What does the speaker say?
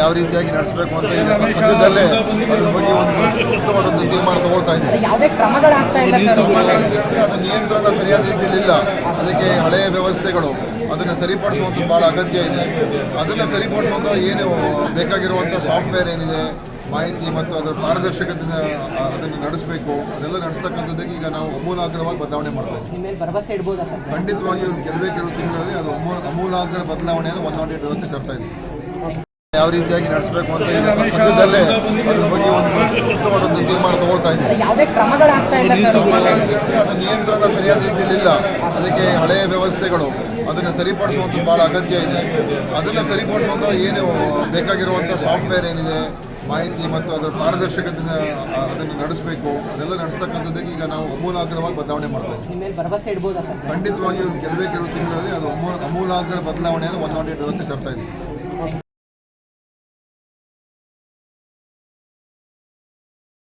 ಯಾವ ರೀತಿಯಾಗಿ ನಡೆಸಬೇಕು ಅಂತ ಈಗ ಸದ್ಯದಲ್ಲೇ ಅದ್ರ ಬಗ್ಗೆ ಒಂದು ಸೂಕ್ತವಾದಂಥ ತೀರ್ಮಾನ ತಗೊಳ್ತಾ ಇದ್ದೀವಿ. ಅಂತ ಹೇಳಿದ್ರೆ ಅದರ ನಿಯಂತ್ರಣ ಸರಿಯಾದ ರೀತಿಯಲ್ಲಿ ಇಲ್ಲ ಅದಕ್ಕೆ ಹಳೆಯ ವ್ಯವಸ್ಥೆಗಳು ಅದನ್ನು ಸರಿಪಡಿಸುವಂಥ ಭಾಳ ಅಗತ್ಯ ಇದೆ. ಅದನ್ನು ಸರಿಪಡಿಸುವಂಥ ಏನು ಬೇಕಾಗಿರುವಂಥ ಸಾಫ್ಟ್ವೇರ್ ಏನಿದೆ ಮಾಹಿತಿ ಮತ್ತು ಅದರ ಪಾರದರ್ಶಕತೆನ ಅದನ್ನು ನಡೆಸಬೇಕು. ಅದೆಲ್ಲ ನಡೆಸ್ತಕ್ಕಂಥದ್ದಕ್ಕೆ ಈಗ ನಾವು ಅಮೂಲಾಗ್ರವಾಗಿ ಬದಲಾವಣೆ ಮಾಡ್ತಾ ಇದ್ದೀವಿ. ಖಂಡಿತವಾಗಿ ಕೆಲವೇ ಕೆಲವು ತಿಂಗಳಲ್ಲಿ ಅದು ಅಮೂಲ ಅಮೂಲಾಗ್ರ ಬದಲಾವಣೆಯನ್ನು ಒನ್ ನಾಟ್ ಏಟ್ ವ್ಯವಸ್ಥೆ ತರ್ತಾ ಇದ್ದೀವಿ. ಯಾವ ರೀತಿಯಾಗಿ ನಡೆಸಬೇಕು ಅಂತ ಈಗ ಸದ್ಯದಲ್ಲೇ ಅದ್ರ ಬಗ್ಗೆ ಒಂದು ಸೂಕ್ತವಾದಂಥ ತೀರ್ಮಾನ ತಗೊಳ್ತಾ ಇದ್ದೀವಿ. ಅದು ಹೇಳಿದ್ರೆ ಅದರ ನಿಯಂತ್ರಣ ಸರಿಯಾದ ರೀತಿಯಲ್ಲಿ ಇಲ್ಲ ಅದಕ್ಕೆ ಹಳೆಯ ವ್ಯವಸ್ಥೆಗಳು ಅದನ್ನು ಸರಿಪಡಿಸುವಂಥ ಭಾಳ ಅಗತ್ಯ ಇದೆ. ಅದನ್ನು ಸರಿಪಡಿಸುವಂಥ ಏನು ಬೇಕಾಗಿರುವಂಥ ಸಾಫ್ಟ್ವೇರ್ ಏನಿದೆ ಮಾಹಿತಿ ಮತ್ತು ಅದರ ಪಾರದರ್ಶಕತೆನ ಅದನ್ನು ನಡೆಸಬೇಕು. ಅದೆಲ್ಲ ನಡೆಸ್ತಕ್ಕಂಥದ್ದಕ್ಕೆ ಈಗ ನಾವು ಅಮೂಲಾಗ್ರವಾಗಿ ಬದಲಾವಣೆ ಮಾಡ್ತಾ ಇದ್ದೀವಿ. ಖಂಡಿತವಾಗಿ ಕೆಲವೇ ಕೆಲವು ತಿಂಗಳಲ್ಲಿ ಅದು ಅಮೂಲ ಅಮೂಲಾಗ್ರ ಬದಲಾವಣೆಯನ್ನು ಒನ್ ನಾಟ್ ಏಟ್ ವ್ಯವಸ್ಥೆ ತರ್ತಾ ಇದ್ದೀವಿ.